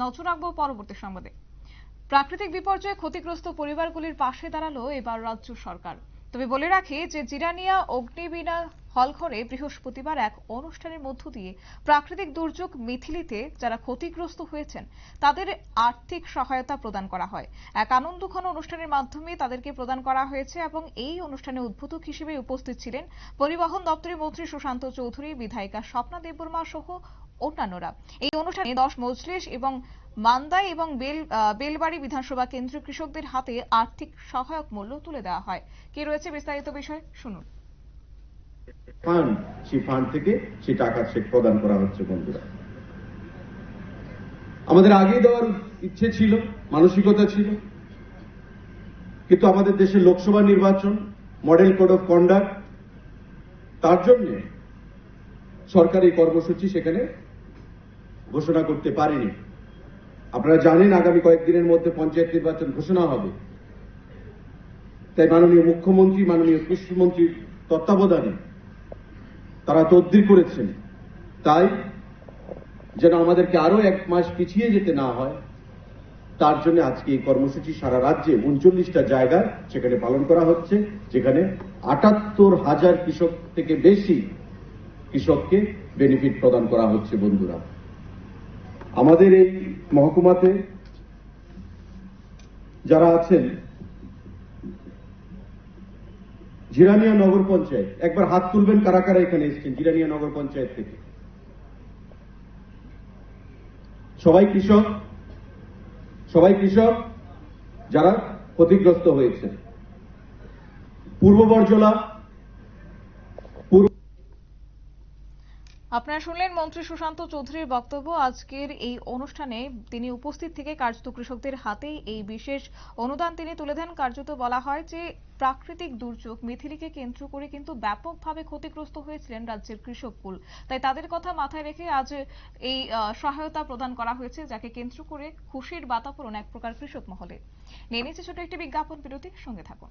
নজর রাখব পরবর্তী সংবাদে। প্রাকৃতিক বিপর্যয়ে ক্ষতিগ্রস্ত পরিবারগুলির পাশে দাঁড়াল এবার রাজ্য সরকার। তবে বলে রাখি যে, জিরানিয়া, অগ্নিবীণা হলঘরে বৃহস্পতিবার এক অনুষ্ঠানের মধ্য দিয়ে প্রাকৃতিক দুর্যোগ মিথিলিতে যারা ক্ষতিগ্রস্ত হয়েছেন, তাদের আর্থিক সহায়তা প্রদান করা হয়। এক আনন্দঘন অনুষ্ঠানের মাধ্যমে তাদেরকে প্রদান করা হয়েছে এবং এই অনুষ্ঠানে উদ্বোধক হিসেবে উপস্থিত ছিলেন পরিবহন দপ্তরের মন্ত্রী সুশান্ত চৌধুরী, বিধায়িকা স্বপ্না দেববর্মা সহ অন্যান্যরা। এই অনুষ্ঠানে দশ মজলিস এবং মান্দাই এবং বেল বেলবাড়ি বিধানসভা কেন্দ্রীয় কৃষকদের হাতে আর্থিক সহায়ক মূল্য তুলে দেওয়া হয়। কি রয়েছে বিস্তারিত বিষয়? শুনুন। ফান্ড, সেই ফান্ড থেকে সেই টাকা চেক প্রদান করা হচ্ছে বন্ধুরা। আমাদের আগে দেওয়ার ইচ্ছে ছিল, মানসিকতা ছিল। কিন্তু আমাদের দেশে লোকসভা নির্বাচন, মডেল কোড অফ কন্ডাক্ট, তার জন্য সরকারি কর্মসূচি সেখানে ঘোষণা করতে পারেনি। আপনারা জানেন আগামী কয়েকদিনের মধ্যে পঞ্চায়েত নির্বাচন ঘোষণা হবে। তাই মাননীয় মুখ্যমন্ত্রী, মাননীয় কৃষিমন্ত্রীর তত্ত্বাবধানে তারা তদ্বির করেছেন। তাই যেন আমাদেরকে আরও এক মাস পিছিয়ে যেতে না হয়, তার জন্য আজকে এই কর্মসূচি সারা রাজ্যে উনচল্লিশটা জায়গায় সেখানে পালন করা হচ্ছে, যেখানে আটাত্তর হাজার কৃষক থেকে বেশি কৃষককে বেনিফিট প্রদান করা হচ্ছে বন্ধুরা। আমাদের এই মহকুমাতে যারা আছেন, জিরানিয়া নগর পঞ্চায়েত, একবার হাত তুলবেন কারা কারা এখানে এসেছেন জিরানিয়া নগর পঞ্চায়েত থেকে। সবাই কৃষক সবাই কৃষক যারা ক্ষতিগ্রস্ত হয়েছে পূর্ব বর্জলা পূর্ব আপনারা শুনলেন মন্ত্রী সুশান্ত চৌধুরীর বক্তব্য। আজকের এই অনুষ্ঠানে তিনি উপস্থিত থেকে কার্যত কৃষকদের হাতেই এই বিশেষ অনুদান তিনি তুলে দেন। কার্যত বলা হয় যে, প্রাকৃতিক দুর্যোগ মিথিলিকে কেন্দ্র করে কিন্তু ব্যাপকভাবে ক্ষতিগ্রস্ত হয়েছিলেন রাজ্যের কৃষককুল তাই তাদের কথা মাথায় রেখে আজ এই সহায়তা প্রদান করা হয়েছে, যাকে কেন্দ্র করে খুশির বাতাবরণ এক প্রকার কৃষক মহলে। নিয়ে নিচ্ছে ছোট একটি বিজ্ঞাপন বিরতি সঙ্গে থাকুন।